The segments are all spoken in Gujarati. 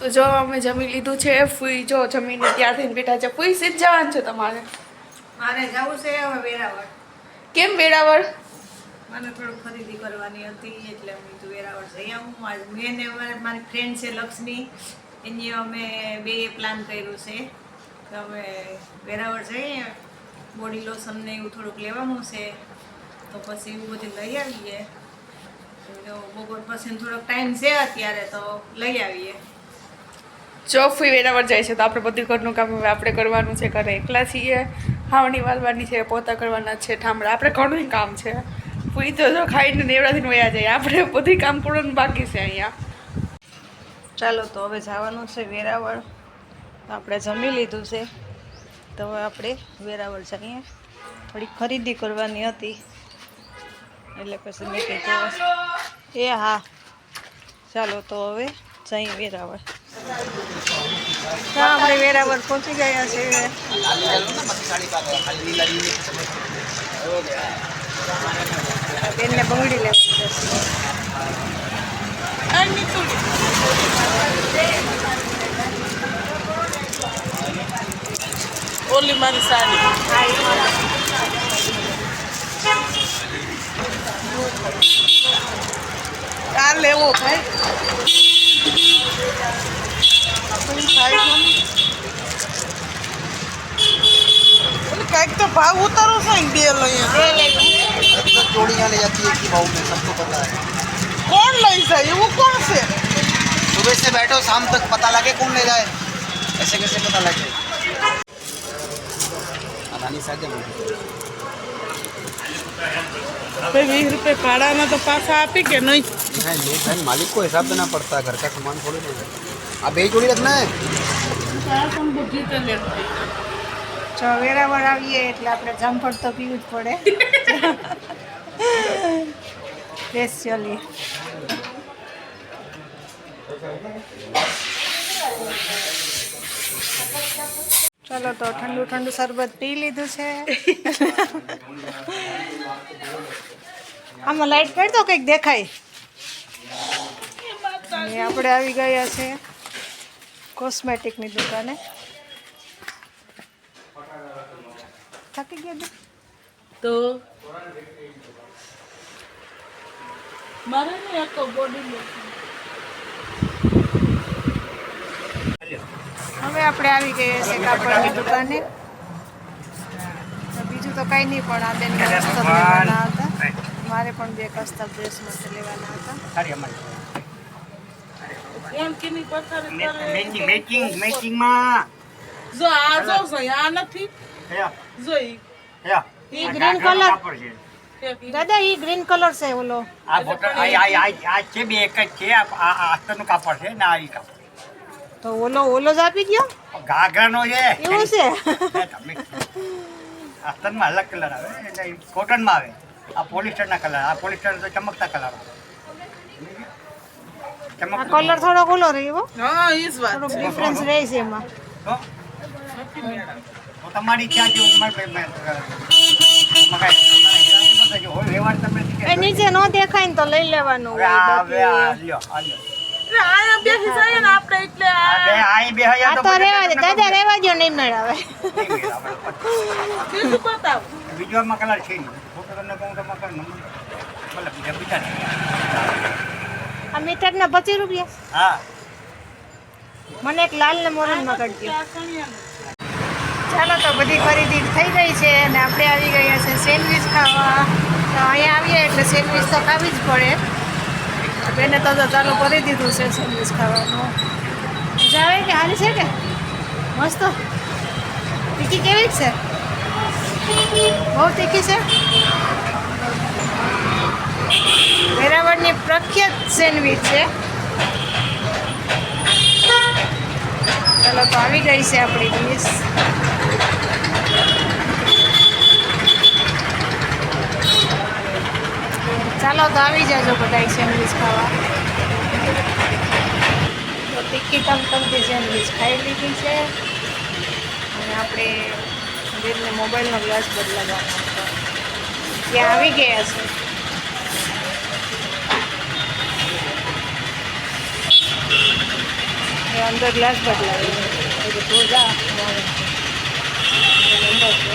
તો જો અમે જમી લીધું છે ફૂઈ જો જમીને ત્યાં થઈને બેઠા છે. ફૂઈ સીધ જવાનું છે તમારે. મારે જવું છે હવે વેરાવળ. કેમ વેરાવળ? મને થોડું ખરીદી કરવાની હતી એટલે હું કીધું વેરાવળ જઈ આવું. મારી મેં ને મારી ફ્રેન્ડ છે લક્ષ્મી. એની અમે બે પ્લાન કર્યું છે. કે અમે વેરાવળ જઈએ બોડી લોશન ને એવું થોડુંક લેવાનું છે. તો પછી એવું બધું લઈ આવીએ. તો બપોર પછી થોડોક ટાઈમ છે અત્યારે તો લઈ આવીએ. જો વેરાવર જાય છે, તો આપણે બધું ઘરનું કામ હવે આપણે કરવાનું છે, ઘરે એકલા છીએ. હાવણી વાલવાની છે, પોતા કરવાના છે, ઠામડા. આપણે ઘણું કામ છે. ફૂઈ તો જો ખાઈને નેવડાથી વયા જાય. આપણે બધું કામ પૂરું બાકી છે અહીંયા. ચાલો તો હવે જવાનું છે વેરાવળ. આપણે જમી લીધું છે. તો હવે આપણે વેરાવળ જઈએ. થોડી ખરીદી કરવાની હતી. એટલે પછી મેં કીધું, એ હા. ચાલો તો હવે જઈએ વેરાવળ. હા આપણે વેરાવર પહોંચી ગયા છે બેનને બંગડી જશે ઓલી મારી સાડી. આ લેવો ભાઈ. कहीं तो भाव उतरो से बी एल जोड़ियाँ ले जाती है कि भाव में सबको पता है कौन ले जाए वो कौन से सुबह से बैठो शाम तक पता लगे कौन ले जाए ऐसे कैसे पता लगे अदानी साहब वीर पे पाड़ा में तो पास आप ही के नहीं नहीं नहीं भाई मालिक को हिसाब देना पड़ता है घर का सामान थोड़ी ना अब ये जोड़ी रखना है જો વેરાવળ આવીએ એટલે આપણે જામફળ તો પીવું જ પડે. સ્પેશિયલી ચલો તો ઠંડુ ઠંડુ શરબત પી લીધું છે. આમાં લાઈટ કરી દો કંઈક દેખાય. આપણે આવી ગયા છે કોસ્મેટિકની દુકાને. થાકી ગયા? તો મારે ને એક બોડી હવે આપણે આવી ગયા છે કાપડની દુકાને. બીજું તો કંઈ નહીં પણ આ બેન લેવાના હતા. મારે પણ બે કસ્તર ડ્રેસ માટે લેવાના હતા. એમ કેની પથાર મેચિંગ મેચિંગમાં જો આ જો આ નથી. જોઈ એ ગ્રીન કલર દાદા ઈ ગ્રીન કલર છે ઓલો. આ બોટલ આ આ છે બે એક જ છે. આ આ આ કાપડ છે ના આ કાપડ. તો ઓલો ઓલો જ આપી ગયો ઘાઘરાનો છે. એવું છે? તમે. અલગ કલર આવે એટલે કોટનમાં આવે. આ પોલિસ્ટરના કલર આ પોલિસ્ટર તો ચમકતા કલર આવે. કલર થોડોક ઓલો રહ્યો હા. ઈ જ વાત. ડિફરન્સ રહે છે એમાં. તમારી ઈચ્છા છે ઉંમર પે મેં મગાઈ તમારે જો હોય વ્યવહાર તમે એ નીચે ન દેખાય ને તો લઈ લેવાનું હવે હોય આ હવે આ બાકી લ્યો આ લ્યો એટલે આયા બેસી જાય ને આપણે એટલે આ આ બે આઈ બે હજાર આ તો રેવા દે દાદા રેવા દો નહીં મેળાવે બીજું બતાવ બીજો આમાં કલર છે નહીં ફોટો તમને કહું તો આમાં કલર નંબર મતલબ બીજા બીજા છે. આ મીઠાના પચીસ રૂપિયા હા મને એક લાલ ને મોરન માં કાઢજો ચાલો તો બધી ખરીદી થઈ ગઈ છે અને આપણે આવી ગયા છે સેન્ડવિચ ખાવા. તો અહીંયા આવીએ એટલે સેન્ડવિચ તો ખાવી જ પડે. બેને તો ચાલુ કરી દીધું છે સેન્ડવિચ ખાવાનું. મજા આવે કે હારી છે કે? મસ્ત. તીખી કેવી છે? બહુ તીખી છે? વેરાવળની પ્રખ્યાત સેન્ડવિચ છે. ચાલો, તો આવી ગઈ છે આપણી ડીશ ચાલો, તો આવી જાજો બધા સેન્ડવીચ ખાવા. તો તીખી ટમટમથી સેન્ડવીચ ખાઈ લીધી છે. અને આપણે બેનને મોબાઈલનો ગ્લાસ બદલાવવાનો ત્યાં આવી ગયા છે. અંદર ગ્લાસ બદલાવી એટલે તું જા મારે. અંદર છે.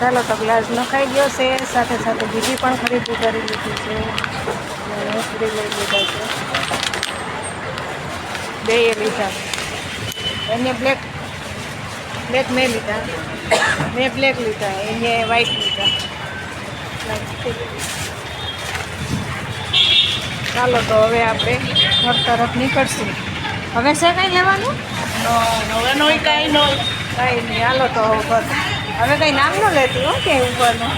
ચાલો તો ગ્લાસ નખાઈ ગયો છે સાથે સાથે બીજી પણ ખરીદી કરી લીધી છે અને ફ્રી લઈ લીધા છે બે એ લીધા એને બ્લેક બ્લેક મેં લીધા. મેં બ્લેક લીધા એને વ્હાઈટ લીધા. ચાલો તો હવે આપણે ઘર તરફ નીકળશું. હવે છે કંઈ લેવાનું? હવે નહીં કાંઈ નહીં કાંઈ નહીં હાલો તો ઘર. હવે કંઈ નામ ન લેતી હો કે ઉપરનું